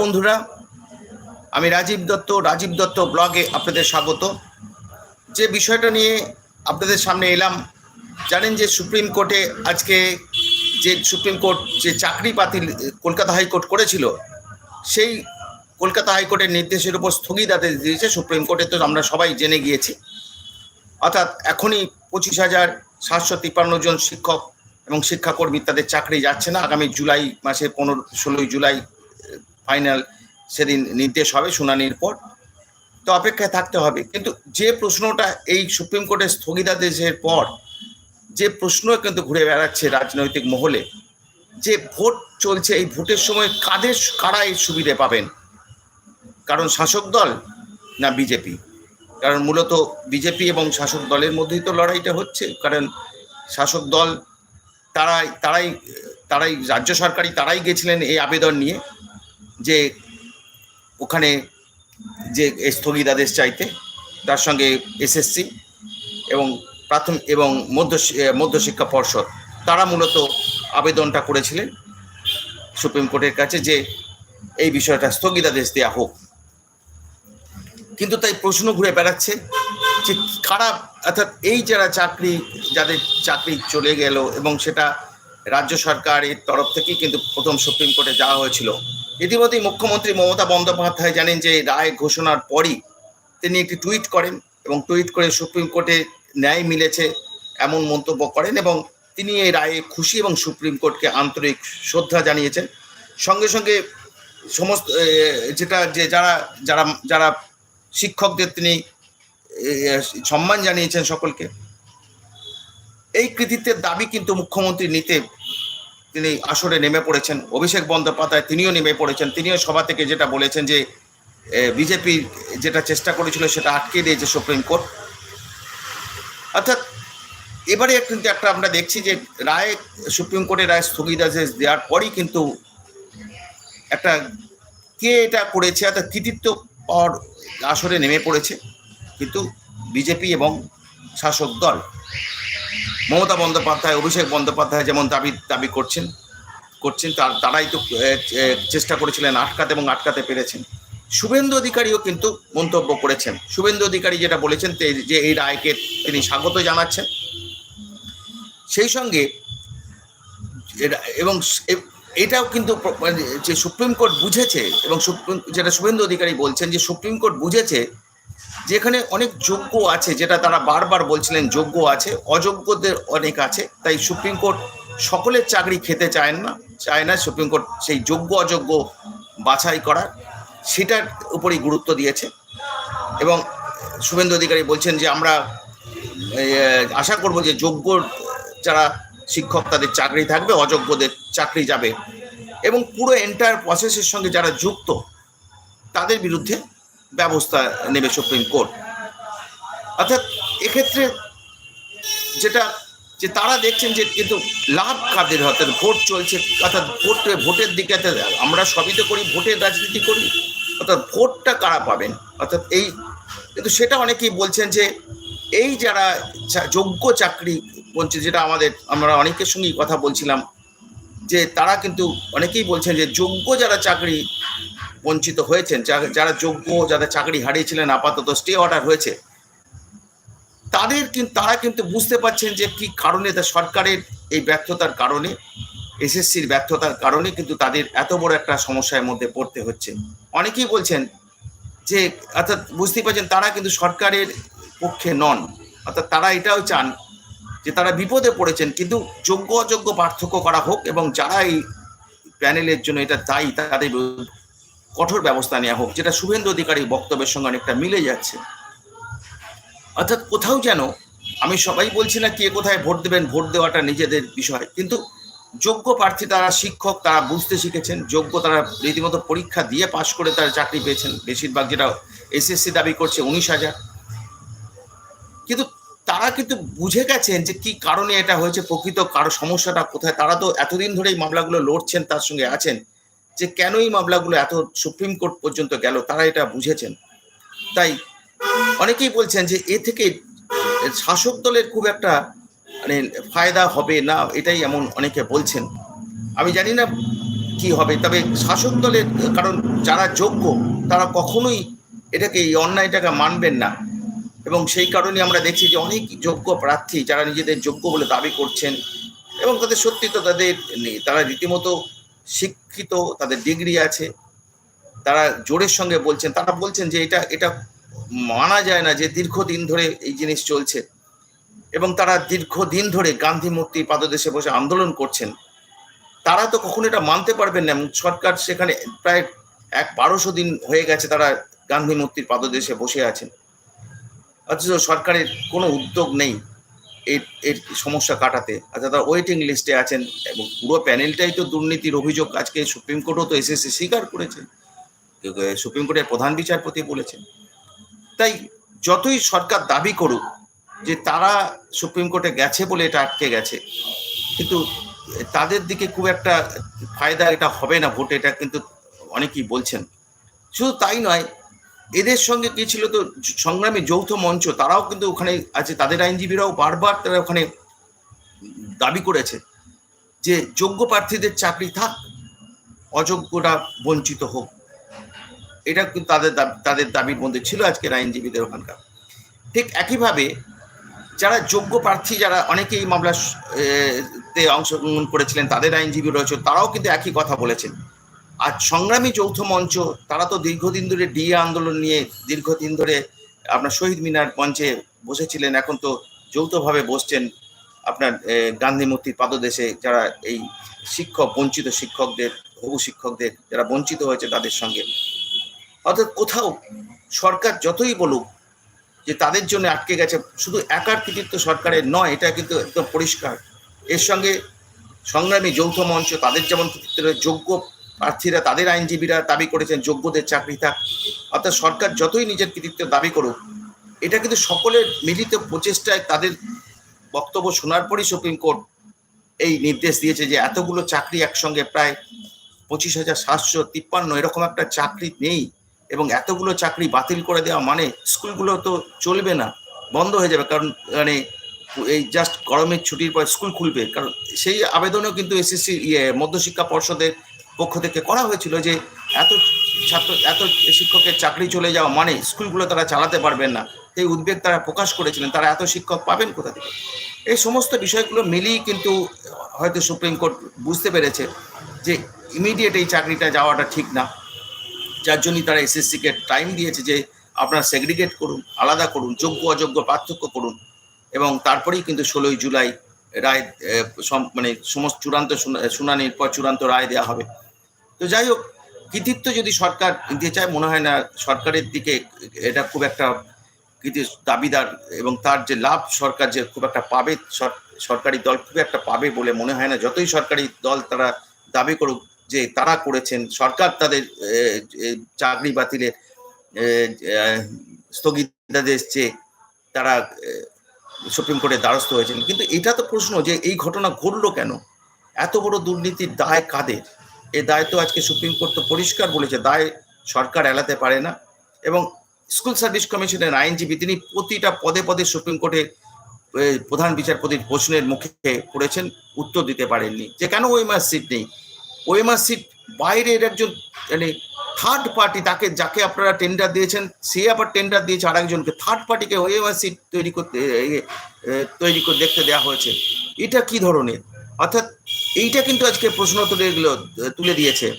বন্ধুরা, আমি রাজীব দত্ত রাজীব দত্ত ব্লগে আপনাদের স্বাগত। যে বিষয়টা নিয়ে আপনাদের সামনে এলাম, জানেন যে সুপ্রিম কোর্টে আজকে যে সুপ্রিম কোর্ট যে চাকরি বাতিল কলকাতা হাইকোর্ট করেছিল, সেই কলকাতা হাইকোর্টের নির্দেশের উপর স্থগিতাদেশ দিয়েছে সুপ্রিম কোর্টে, তো আমরা সবাই জেনে গিয়েছি। অর্থাৎ এখনই পঁচিশ হাজার সাতশো তিপ্পান্ন জন শিক্ষক এবং শিক্ষাকর্মী তাদের চাকরি যাচ্ছে না। আগামী জুলাই মাসে পনেরো, ষোলোই জুলাই ফাইনাল সেদিন নির্দেশ হবে শুনানির পর। তো অপেক্ষায় থাকতে হবে। কিন্তু যে প্রশ্নটা এই সুপ্রিম কোর্টের স্থগিতাদেশের পর, যে প্রশ্ন কিন্তু ঘুরে বেড়াচ্ছে রাজনৈতিক মহলে, যে ভোট চলছে এই ভোটের সময় কাদের কারা এই সুবিধে পাবেন? কারণ শাসক দল না বিজেপি? কারণ মূলত বিজেপি এবং শাসক দলের মধ্যেই তো লড়াইটা হচ্ছে। কারণ শাসক দল তারাই তারাই তারাই, রাজ্য সরকারই তারাই গেছিলেন এই আবেদন নিয়ে। যে ওখানে যে স্থগিতাদেশ চাইতে, তার সঙ্গে এসএসসি এবং প্রাথমিক এবং মধ্য মধ্যশিক্ষা পর্ষদ, তারা মূলত আবেদনটা করেছিলেন সুপ্রিম কোর্টের কাছে যে এই বিষয়টা স্থগিতাদেশ দেওয়া হোক। কিন্তু তাই প্রশ্ন ঘুরে বেড়াচ্ছে যে খারাপ অর্থাৎ এই যারা চাকরি, যাদের চাকরি চলে গেল এবং সেটা রাজ্য সরকারের তরফ থেকেই কিন্তু প্রথম সুপ্রিম কোর্টে যাওয়া হয়েছিল ইতিমধ্যেই মুখ্যমন্ত্রী মমতা বন্দ্যোপাধ্যায় জানেন যে রায় ঘোষণার পরই তিনি একটি টুইট করেন এবং টুইট করে সুপ্রিম কোর্টে ন্যায় মিলেছে এমন মন্তব্য করেন এবং তিনি এই রায়ে খুশি এবং সুপ্রিম কোর্টকে আন্তরিক শ্রদ্ধা জানিয়েছেন। সঙ্গে সঙ্গে সমস্ত যেটা যে যারা যারা যারা শিক্ষকদের তিনি সম্মান জানিয়েছেন সকলকে। এই কৃতিত্বের দাবি কিন্তু মুখ্যমন্ত্রী নিতে তিনি আসরে নেমে পড়েছেন, অভিষেক বন্দ্যোপাধ্যায় তিনিও নেমে পড়েছেন, তিনিও সভা থেকে যেটা বলেছেন যে বিজেপি যেটা চেষ্টা করেছিল সেটা আটকে দিয়েছে সুপ্রিম কোর্ট। অর্থাৎ এবারে কিন্তু একটা আমরা দেখছি যে রায়, সুপ্রিম কোর্টের রায় স্থগিতাদেশ দেওয়ার পরই কিন্তু একটা কে এটা করেছে অর্থাৎ কৃতিত্ব পাওয়ার আসরে নেমে পড়েছে। কিন্তু বিজেপি এবং শাসক দল মমতা বন্দ্যোপাধ্যায়, অভিষেক বন্দ্যোপাধ্যায় যেমন দাবি দাবি করছেন করছেন, তার, তারাই তো চেষ্টা করেছিলেন আটকাতে এবং আটকাতে পেরেছেন। শুভেন্দু অধিকারীও কিন্তু মন্তব্য করেছেন। শুভেন্দু অধিকারী যেটা বলেছেন যে এই রায়কে তিনি স্বাগত জানাচ্ছেন। সেই সঙ্গে এবং এটাও কিন্তু যে সুপ্রিম কোর্ট বুঝেছে এবং সুপ্রিম, যেটা শুভেন্দু অধিকারী বলছেন যে সুপ্রিম কোর্ট বুঝেছে যেখানে অনেক যোগ্য আছে, যেটা তারা বারবার বলছিলেন যোগ্য আছে, অযোগ্যদের অনেক আছে, তাই সুপ্রিম কোর্ট সকলের চাকরি খেতে চায় না চায় না সুপ্রিম কোর্ট সেই যোগ্য অযোগ্য বাছাই করার, সেটার উপরই গুরুত্ব দিয়েছে। এবং শুভেন্দু অধিকারী বলছেন যে আমরা আশা করব যে যোগ্য যারা শিক্ষক তাদের চাকরি থাকবে, অযোগ্যদের চাকরি যাবে। এবং পুরো এন্টায়ার প্রসেসের সঙ্গে যারা যুক্ত, তাদের বিরুদ্ধে ব্যবস্থা নেবে সুপ্রিম কোর্ট। অর্থাৎ এক্ষেত্রে যেটা, যে তারা দেখছেন যে কিন্তু লাভ কাদের, অর্থাৎ ভোট চলছে, অর্থাৎ ভোট, ভোটের দিকে আমরা সবই তো করি ভোটের রাজনীতি করি, অর্থাৎ ভোটটা কারা পাবেন? অর্থাৎ এই, কিন্তু সেটা অনেকেই বলছেন যে এই যারা যোগ্য চাকরি বঞ্চিত যেটা আমাদের, আমরা অনেকের সঙ্গেই কথা বলছিলাম, যে তারা কিন্তু অনেকেই বলছেন যে যোগ্য যারা চাকরি বঞ্চিত হয়েছেন যারা যোগ্য, যাদের চাকরি হারিয়েছিলেন আপাতত স্টে অর্ডার হয়েছে, তাদের কিন্তু তারা কিন্তু বুঝতে পারছেন যে কি কারণে তা সরকারের এই ব্যর্থতার কারণে, এসএসসির ব্যর্থতার কারণে কিন্তু তাদের এত বড় একটা সমস্যার মধ্যে পড়তে হচ্ছে। অনেকেই বলছেন যে, অর্থাৎ বুঝতেই পারছেন তারা কিন্তু সরকারের পক্ষে নন, অর্থাৎ তারা এটাও চান যে তারা বিপদে পড়েছেন, কিন্তু যোগ্য অযোগ্য পার্থক্য করা হোক এবং যারা এই প্যানেলের জন্য এটা দায়ী, তাদের কঠোর ব্যবস্থা নেওয়া হোক, যেটা শুভেন্দু অধিকারী বক্তব্যের সঙ্গে অনেকটা মিলে যাচ্ছে। অর্থাৎ কোথাও যেন আমি সবাই বলছি না কে কোথায় ভোট দেবেন, ভোট দেওয়াটা নিজেদের বিষয়। কিন্তু যোগ্য প্রার্থী তারা শিক্ষক, তারা বুঝতে শিখেছেন, যোগ্য তারা রীতিমতো পরীক্ষা দিয়ে পাশ করে তারা চাকরি পেয়েছেন। বেশিরভাগ যেটা এসএসসি দাবি করছে উনিশ হাজার। কিন্তু তারা কিন্তু বুঝে গেছেন যে কি কারণে এটা হয়েছে, প্রকৃত কারও সমস্যাটা কোথায়। তারা তো এতদিন ধরে এই মামলাগুলো লড়ছেন, তার সঙ্গে আছেন। যে কেন এই মামলাগুলো এত সুপ্রিম কোর্ট পর্যন্ত গেল, তারা এটা বুঝেছেন। তাই অনেকেই বলছেন যে এ থেকে শাসক দলের খুব একটা মানে ফায়দা হবে না, এটাই এমন অনেকে বলছেন। আমি জানি না কি হবে, তবে শাসক দলের, কারণ যারা যোগ্য, তারা কখনোই এটাকে, এই অন্যায়টাকে মানবেন না। এবং সেই কারণে আমরা দেখছি যে অনেক যোগ্য প্রার্থী যারা নিজেদের যোগ্য বলে দাবি করছেন, এবং তাদের সত্যি তো তাদের তারা রীতিমতো শিক্ষিত, তাদের ডিগ্রি আছে। তারা জোরের সঙ্গে বলছেন, তারা বলছেন যে এটা এটা মানা যায় না যে দীর্ঘদিন ধরে এই জিনিস চলছে। এবং তারা দীর্ঘদিন ধরে গান্ধী মূর্তির পাদদেশে বসে আন্দোলন করছেন। তারা তো কখনো এটা মানতে পারবেন না সরকার সেখানে প্রায় এক বারোশো দিন হয়ে গেছে তারা গান্ধী মূর্তির পাদদেশে বসে আছেন। অথচ সরকারের কোনো উদ্যোগ নেই। এর সমস্যা কাটাতে। অর্থাৎ তারা ওয়েটিং লিস্টে আছেন এবং পুরো প্যানেলটাই তো দুর্নীতির অভিযোগ। আজকে সুপ্রিম কোর্টও তো এসএসসি স্বীকার করেছে। সুপ্রিম কোর্টের প্রধান বিচারপতি বলেছেন। তাই যতই সরকার দাবি করুক যে তারা সুপ্রিম কোর্টে গেছে বলে এটা আটকে গেছে, কিন্তু তাদের দিকে খুব একটা ফায়দা এটা হবে না, ভোটে এটা কিন্তু অনেকেই বলছেন। শুধু তাই নয় এদের সঙ্গে কি ছিল তো সংগ্রামী যৌথ মঞ্চ, তারাও কিন্তু ওখানে আছে, তাদের আইনজীবীরাও বারবার তারা ওখানে দাবি করেছে যে যোগ্য প্রার্থীদের চাকরি থাক, অযোগ্যরা বঞ্চিত হোক। এটা কিন্তু তাদের তাদের দাবির মধ্যে ছিল আজকের আইনজীবীদের ওখানকার। ঠিক একইভাবে যারা যোগ্য প্রার্থী, যারা অনেকেই মামলা তে অংশগ্রহণ করেছিলেন, তাদের আইনজীবী রয়েছে তারাও কিন্তু একই কথা বলেছেন। আর সংগ্রামী যৌথ মঞ্চ, তারা তো দীর্ঘদিন ধরে ডিএ আন্দোলন নিয়ে দীর্ঘদিন ধরে আপনার শহীদ মিনার মঞ্চে বসেছিলেন, এখন তো যৌথভাবে বসছেন আপনার গান্ধী মূর্তির পাদদেশে যারা এই শিক্ষক, বঞ্চিত শিক্ষকদের, হবু শিক্ষকদের যারা বঞ্চিত হয়েছে তাদের সঙ্গে। অর্থাৎ কোথাও সরকার যতই বলুক যে তাদের জন্য আটকে গেছে, শুধু একার কৃতিত্ব সরকারের নয়, এটা কিন্তু একদম পরিষ্কার। এর সঙ্গে সংগ্রামী যৌথ মঞ্চ, তাদের যেমন কৃতিত্ব যোগ্য প্রার্থীরা, তাদের আইনজীবীরা দাবি করেছেন যোগ্যদের চাকরি থাক অর্থাৎ সরকার যতই নিজের কৃতিত্ব দাবি করুক, এটা কিন্তু সকলের মিলিত প্রচেষ্টায় তাদের বক্তব্য শোনার পরই সুপ্রিম কোর্ট এই নির্দেশ দিয়েছে যে এতগুলো চাকরি একসঙ্গে প্রায় পঁচিশ হাজার সাতশো তিপ্পান্ন এরকম একটা চাকরি নেই এবং এতগুলো চাকরি বাতিল করে দেওয়া মানে স্কুলগুলো তো চলবে না, বন্ধ হয়ে যাবে। কারণ মানে এই জাস্ট গরমের ছুটির পর স্কুল খুলবে। কারণ সেই আবেদনও কিন্তু এসএসসি ইয়ে মধ্যশিক্ষা পর্ষদের পক্ষ থেকে করা হয়েছিল যে এত ছাত্র, এত শিক্ষকের চাকরি চলে যাওয়া মানে স্কুলগুলো তারা চালাতে পারবেন না। এই উদ্বেগ তারা প্রকাশ করেছিলেন, তারা এত শিক্ষক পাবেন কোথা থেকে? এই সমস্ত বিষয়গুলো মিলিয়ে কিন্তু হয়তো সুপ্রিম কোর্ট বুঝতে পেরেছে যে ইমিডিয়েট এই চাকরিটা যাওয়াটা ঠিক না। যার জন্যই তারা এসএসসিকে টাইম দিয়েছে যে আপনারা সেগ্রিগেট করুন, আলাদা করুন যোগ্য অযোগ্য পার্থক্য করুন এবং তারপরেই কিন্তু ষোলোই জুলাই রায় মানে সমস্ত চূড়ান্ত শুনানির পর চূড়ান্ত রায় দেওয়া হবে। তো যাই হোক, কৃতিত্ব যদি সরকার দিতে চায়, মনে হয় না সরকারের দিকে এটা খুব একটা কৃতি দাবিদার এবং তার যে লাভ সরকার যে খুব একটা পাবে সরকারি দল খুব একটা পাবে বলে মনে হয় না। যতই সরকারি দল তারা দাবি করুক যে তারা করেছেন, সরকার তাদের চাকরি বাতিলের স্থগিতাদেশ চেয়ে তারা সুপ্রিম কোর্টের দ্বারস্থ হয়েছেন। কিন্তু এটা তো প্রশ্ন যে এই ঘটনা ঘটলো কেন? এত বড় দুর্নীতির দায় কাদের? এ দায় তো আজকে সুপ্রিম কোর্ট তো পরিষ্কার বলেছে, দায় সরকার এলাতে পারে না। এবং স্কুল সার্ভিস কমিশনের আইনজীবী, তিনি প্রতিটা পদে পদে সুপ্রিম কোর্টে প্রধান বিচারপতির প্রশ্নের মুখে পড়েছেন, উত্তর দিতে পারেননি। যে কেন ওএমআর সিট নেই? ওএমআর সিট বাইরের একজন মানে থার্ড পার্টি তাকে, যাকে আপনারা টেন্ডার দিয়েছেন, সে আবার টেন্ডার দিয়েছে আরেকজনকে। থার্ড পার্টিকে ওএমআর সিট তৈরি করতে তৈরি করে দেখতে দেওয়া হয়েছে। এটা কি ধরনের? অর্থাৎ এইটা কিন্তু আজকে প্রশ্ন তুলে এগুলো, তুলে দিয়েছে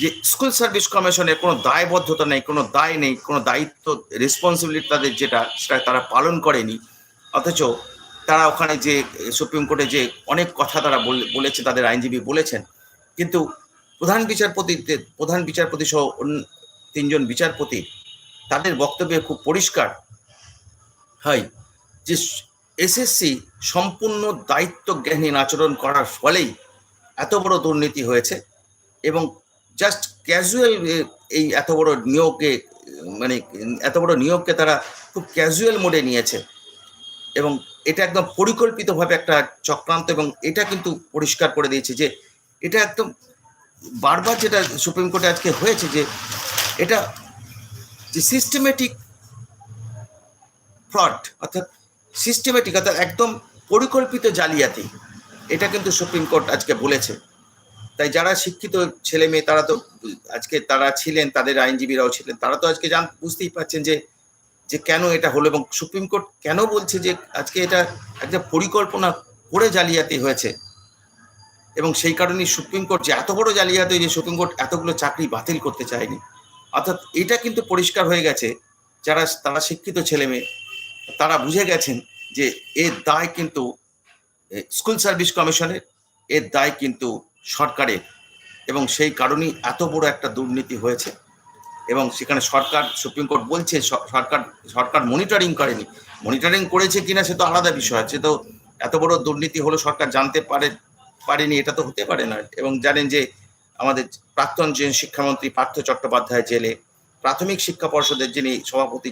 যে স্কুল সার্ভিস কমিশনের কোনো দায়বদ্ধতা নেই, কোনো দায় নেই, কোনো দায়িত্ব রেসপন্সিবিলিটি তাদের যেটা, সেটা তারা পালন করেনি। অথচ তারা ওখানে যে, সুপ্রিম কোর্টে যে অনেক কথা তারা বলে- বলেছে, তাদের আইনজীবী বলেছেন। কিন্তু প্রধান বিচারপতি প্রধান বিচারপতি সহ তিনজন বিচারপতি, তাদের বক্তব্যে খুব পরিষ্কার হয় যে এসএসসি সম্পূর্ণ দায়িত্ব জ্ঞানহীন আচরণ করার ফলেই এত বড় দুর্নীতি হয়েছে এবং জাস্ট ক্যাজুয়াল এই এত বড় নিয়োগকে মানে এত বড় নিয়োগকে তারা খুব ক্যাজুয়াল মোডে নিয়েছে এবং এটা একদম পরিকল্পিতভাবে একটা চক্রান্ত এবং এটা কিন্তু পরিষ্কার করে দিয়েছে যে এটা একদম বারবার যেটা সুপ্রিম কোর্টে আজকে হয়েছে যে এটা যে সিস্টেমেটিক ফ্রড অর্থাৎ সিস্টেমেটিক অর্থাৎ একদম পরিকল্পিত জালিয়াতি, এটা কিন্তু সুপ্রিম কোর্ট আজকে বলেছে। তাই যারা শিক্ষিত ছেলে মেয়ে, তারা তো আজকে তারা ছিলেন, তাদের আইনজীবীরাও ছিলেন, তারা তো আজকে জান, বুঝতেই পারছেন যে যে কেন এটা হলো এবং সুপ্রিম কোর্ট কেন বলছে যে আজকে এটা একটা পরিকল্পনা করে জালিয়াতি হয়েছে। এবং সেই কারণেই সুপ্রিম কোর্ট যে এত বড় জালিয়াতি যে সুপ্রিম কোর্ট এতগুলো চাকরি বাতিল করতে চায়নি। অর্থাৎ এটা কিন্তু পরিষ্কার হয়ে গেছে, যারা, তারা শিক্ষিত ছেলে মেয়ে তারা বুঝে গেছেন যে এর দায় কিন্তু স্কুল সার্ভিস কমিশনের, এর দায় কিন্তু সরকারের এবং সেই কারণেই এত বড় একটা দুর্নীতি হয়েছে। এবং সেখানে সরকার, সুপ্রিম কোর্ট বলছে সরকার সরকার মনিটরিং করেনি। মনিটরিং করেছে কিনা সে তো আলাদা বিষয়, সে তো এত বড় দুর্নীতি হলো সরকার জানতে পারে পারেনি, এটা তো হতে পারে না। এবং জানেন যে আমাদের প্রাক্তন যে শিক্ষামন্ত্রী পার্থ চট্টোপাধ্যায় জেলে, প্রাথমিক শিক্ষা পর্ষদের যিনি সভাপতি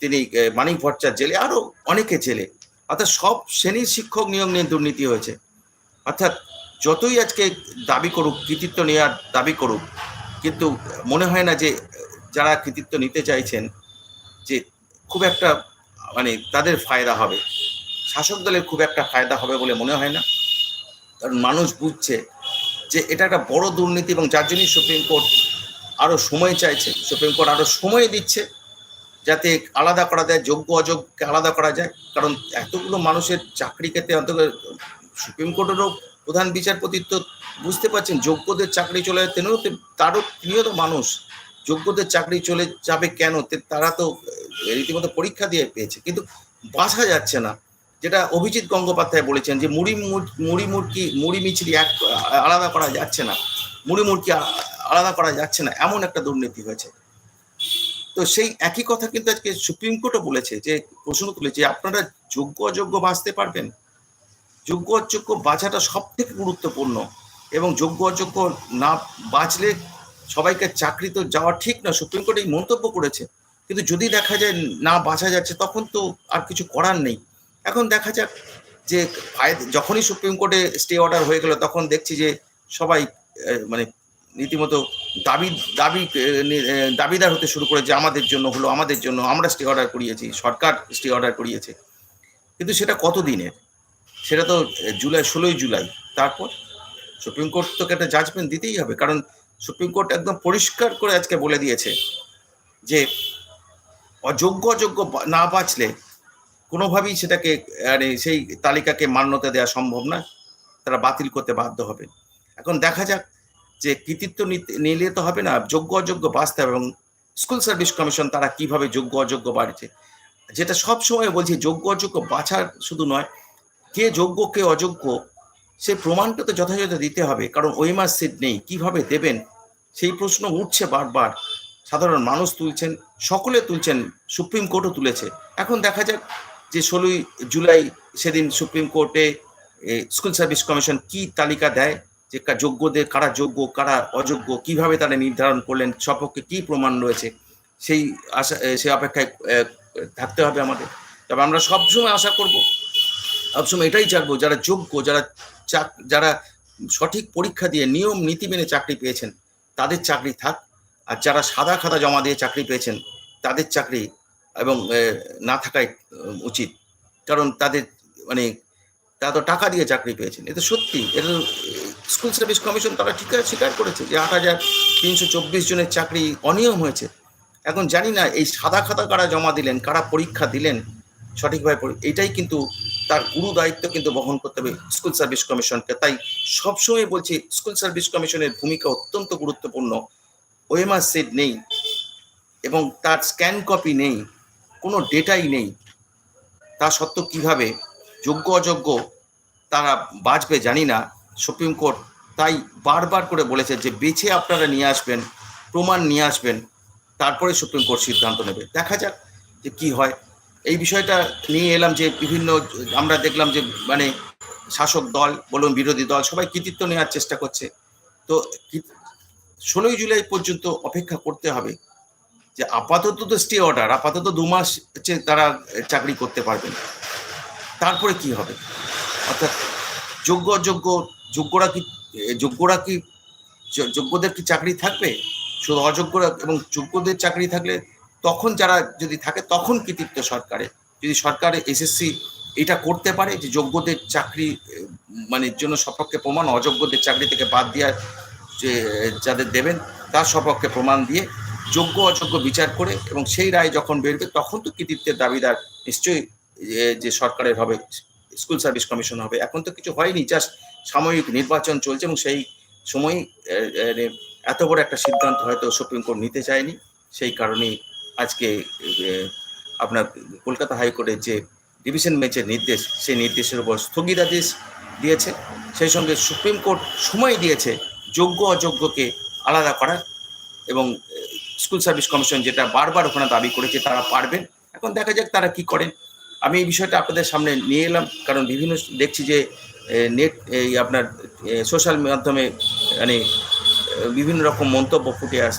তিনি মানিক ভট্টাচার্য জেলে আরও অনেকে জেলে। অর্থাৎ সব শ্রেণির শিক্ষক নিয়োগ নিয়ে দুর্নীতি হয়েছে। অর্থাৎ যতই আজকে দাবি করুক, কৃতিত্ব নেওয়ার দাবি করুক, কিন্তু মনে হয় না যে যারা কৃতিত্ব নিতে চাইছেন যে খুব একটা মানে তাদের ফায়দা হবে। শাসক দলের খুব একটা ফায়দা হবে বলে মনে হয় না। কারণ মানুষ বুঝছে যে এটা একটা বড় দুর্নীতি এবং যার জন্যই সুপ্রিম কোর্ট আরও সময় চাইছে, সুপ্রিম কোর্ট আরও সময় দিচ্ছে যাতে আলাদা করা যায়, যোগ্য অযোগ্যকে আলাদা করা যায়। কারণ এতগুলো মানুষের চাকরি ক্ষেত্রে অন্তত সুপ্রিম কোর্টেরও প্রধান বিচারপতি তো বুঝতে পারছেন, যোগ্যদের চাকরি চলে যায় তিনিও তারও তিনিও তো মানুষ। যোগ্যদের চাকরি চলে যাবে কেন? তারা তো রীতিমতো পরীক্ষা দিয়ে পেয়েছে। কিন্তু বাঁচা যাচ্ছে না। যেটা অভিজিৎ গঙ্গোপাধ্যায় বলেছেন যে মুড়ি মুড়ি মুড়কি, মুড়ি মিছরি এক, আলাদা করা যাচ্ছে না। মুড়ি মুড়কি আলাদা করা যাচ্ছে না, এমন একটা দুর্নীতি হয়েছে। তো সেই একই কথা কিন্তু আজকে সুপ্রিম কোর্টও বলেছে যে, প্রশ্ন তুলেছে আপনারা যোগ্য অযোগ্য বাঁচতে পারবেন। যোগ্য অযোগ্য বাঁচাটা সব থেকে গুরুত্বপূর্ণ এবং যোগ্য অযোগ্য না বাঁচলে সবাইকে চাকরি তো যাওয়া ঠিক না, সুপ্রিম কোর্ট এই মন্তব্য করেছে। কিন্তু যদি দেখা যায় না বাঁচা যাচ্ছে, তখন তো আর কিছু করার নেই। এখন দেখা যাক যে যখনই সুপ্রিম কোর্টে স্টে অর্ডার হয়ে গেল, তখন দেখছি যে সবাই মানে রীতিমতো দাবি দাবি দাবিদার হতে শুরু করে যে আমাদের জন্য হলো, আমাদের জন্য, আমরা স্টে অর্ডার করিয়েছি, সরকার স্টে অর্ডার করিয়েছে। কিন্তু সেটা কত দিনের সেটা তো জুলাই, ষোলোই জুলাই। তারপর সুপ্রিম কোর্ট তোকে একটা জাজমেন্ট দিতেই হবে, কারণ সুপ্রিম কোর্ট একদম পরিষ্কার করে আজকে বলে দিয়েছে যে অযোগ্য অযোগ্য না বাঁচলে কোনোভাবেই সেটাকে মানে সেই তালিকাকে মান্যতা দেওয়া সম্ভব না। তারা বাতিল করতে বাধ্য হবে। এখন দেখা যাক যে কৃতিত্ব নিলে তো হবে না, যোগ্য অযোগ্য বাঁচতে হবে এবং স্কুল সার্ভিস কমিশন তারা কীভাবে যোগ্য অযোগ্য বাড়ছে। যেটা সব সময় বলছি, যোগ্য অযোগ্য বাছার শুধু নয়, কে যোগ্য, কে অযোগ্য, সে প্রমাণটা তো যথাযথ দিতে হবে। কারণ ওয়েমার সিট নেই, কীভাবে দেবেন? সেই প্রশ্ন উঠছে বারবার। সাধারণ মানুষ তুলছেন, সকলে তুলছেন, সুপ্রিম কোর্টও তুলেছে। এখন দেখা যাক যে ষোলোই জুলাই সেদিন সুপ্রিম কোর্টে স্কুল সার্ভিস কমিশন কি তালিকা দেয় যে যোগ্যদের কারা যোগ্য, কারা অযোগ্য, কীভাবে তারা নির্ধারণ করলেন, সপক্ষে কি প্রমাণ রয়েছে? সেই আশা সেই অপেক্ষায় থাকতে হবে আমাদের। তবে আমরা সবসময় আশা করব, সবসময় এটাই চাইব, যারা যোগ্য, যারা চাক- যারা সঠিক পরীক্ষা দিয়ে নিয়ম, নীতি মেনে চাকরি পেয়েছেন, তাদের চাকরি থাক। আর যারা সাদা খাতা জমা দিয়ে চাকরি পেয়েছেন, তাদের চাকরি এবং না থাকাই উচিত। কারণ তাদের মানে তারা তো টাকা দিয়ে চাকরি পেয়েছেন। এটা সত্যি। এটা স্কুল সার্ভিস কমিশন তারা ঠিক, স্বীকার করেছে যে আট হাজার তিনশো চব্বিশ জনের চাকরি অনিয়ম হয়েছে। এখন জানি না, এই সাদা খাতা কারা জমা দিলেন, কারা পরীক্ষা দিলেন সঠিকভাবে এটাই কিন্তু তার গুরু দায়িত্ব কিন্তু বহন করতে হবে স্কুল সার্ভিস কমিশনকে। তাই সবসময় বলছি, স্কুল সার্ভিস কমিশনের ভূমিকা অত্যন্ত গুরুত্বপূর্ণ। ওএমআর সেট নেই এবং তার স্ক্যান কপি নেই। কোনো ডেটাই নেই। তা সত্ত্বেও কীভাবে? যোগ্য, অযোগ্য তারা বাঁচবে জানি না। সুপ্রিম কোর্ট তাই বারবার করে বলেছে যে বেছে আপনারা নিয়ে আসবেন, প্রমাণ নিয়ে আসবেন, তারপরে সুপ্রিম কোর্ট সিদ্ধান্ত নেবে। দেখা যাক যে কি হয়। এই বিষয়টা নিয়ে এলাম যে বিভিন্ন, আমরা দেখলাম যে মানে শাসক দল বলুন, বিরোধী দল সবাই কৃতিত্ব নেওয়ার চেষ্টা করছে। তো ষোলোই জুলাই পর্যন্ত অপেক্ষা করতে হবে। যে আপাতত তো স্টে অর্ডার আপাতত দু মাস হচ্ছে তারা চাকরি করতে পারবেন তারপরে কি হবে? অর্থাৎ যোগ্য অযোগ্য, যোগ্যরা কি যোগ্যরা কি, যোগ্যদের কি চাকরি থাকবে? শুধু অযোগ্যরা এবং যোগ্যদের চাকরি থাকলে তখন যারা যদি থাকে, তখন কৃতিত্ব সরকারে? যদি সরকারে এসএসসি এটা করতে পারে যে যোগ্যদের চাকরি মানে জন্য সপক্ষে প্রমাণ, অযোগ্যদের চাকরি থেকে বাদ দেওয়ার যে যাদের দেবেন, তার সপক্ষে প্রমাণ দিয়ে যোগ্য অযোগ্য বিচার করে এবং সেই রায় যখন বেরবে তখন তো কৃতিত্বের দাবিদার নিশ্চয়ই যে সরকারের হবে, স্কুল সার্ভিস কমিশন হবে। এখন তো কিছু হয়নি, জাস্ট সাময়িক নির্বাচন চলছে এবং সেই সময় এত বড় একটা সিদ্ধান্ত হয়তো সুপ্রিম কোর্ট নিতে চায়নি। সেই কারণেই আজকে আপনার কলকাতা হাইকোর্টের যে ডিভিশন বেঞ্চের নির্দেশ, সেই নির্দেশের উপর স্থগিতাদেশ দিয়েছে। সেই সঙ্গে সুপ্রিম কোর্ট সময় দিয়েছে যোগ্য অযোগ্যকে আলাদা করার এবং স্কুল সার্ভিস কমিশন যেটা বারবার ওখানে দাবি করেছে তারা পারবেন। এখন দেখা যাক তারা কি করেন। আমি এই বিষয়টা আপনাদের সামনে নিয়ে এলাম, কারণ বিভিন্ন দেখছি যে নেট, এই আপনার সোশ্যাল মাধ্যমে মানে বিভিন্ন রকম মন্তব্য ফুটে আস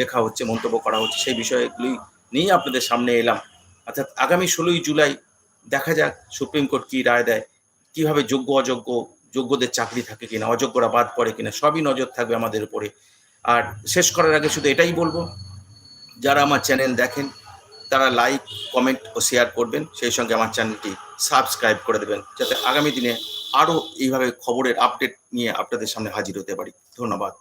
লেখা হচ্ছে, মন্তব্য করা হচ্ছে, সেই বিষয়গুলি নিয়ে আপনাদের সামনে এলাম। অর্থাৎ আগামী ষোলোই জুলাই দেখা যাক সুপ্রিম কোর্ট কি রায় দেয়, কীভাবে যোগ্য অযোগ্য যোগ্যদের চাকরি থাকে কিনা, অযোগ্যরা বাদ পড়ে কিনা, সবই নজর থাকবে আমাদের উপরে। আর শেষ করার আগে শুধু এটাই বলব, যারা আমার চ্যানেল দেখেন, তারা লাইক কমেন্ট ও শেয়ার করবেন, সেই সঙ্গে আমার চ্যানেলটি সাবস্ক্রাইব করে দেবেন, যাতে আগামী দিনে আরও এইভাবে খবরের আপডেট নিয়ে আপনাদের সামনে হাজির হতে পারি। ধন্যবাদ।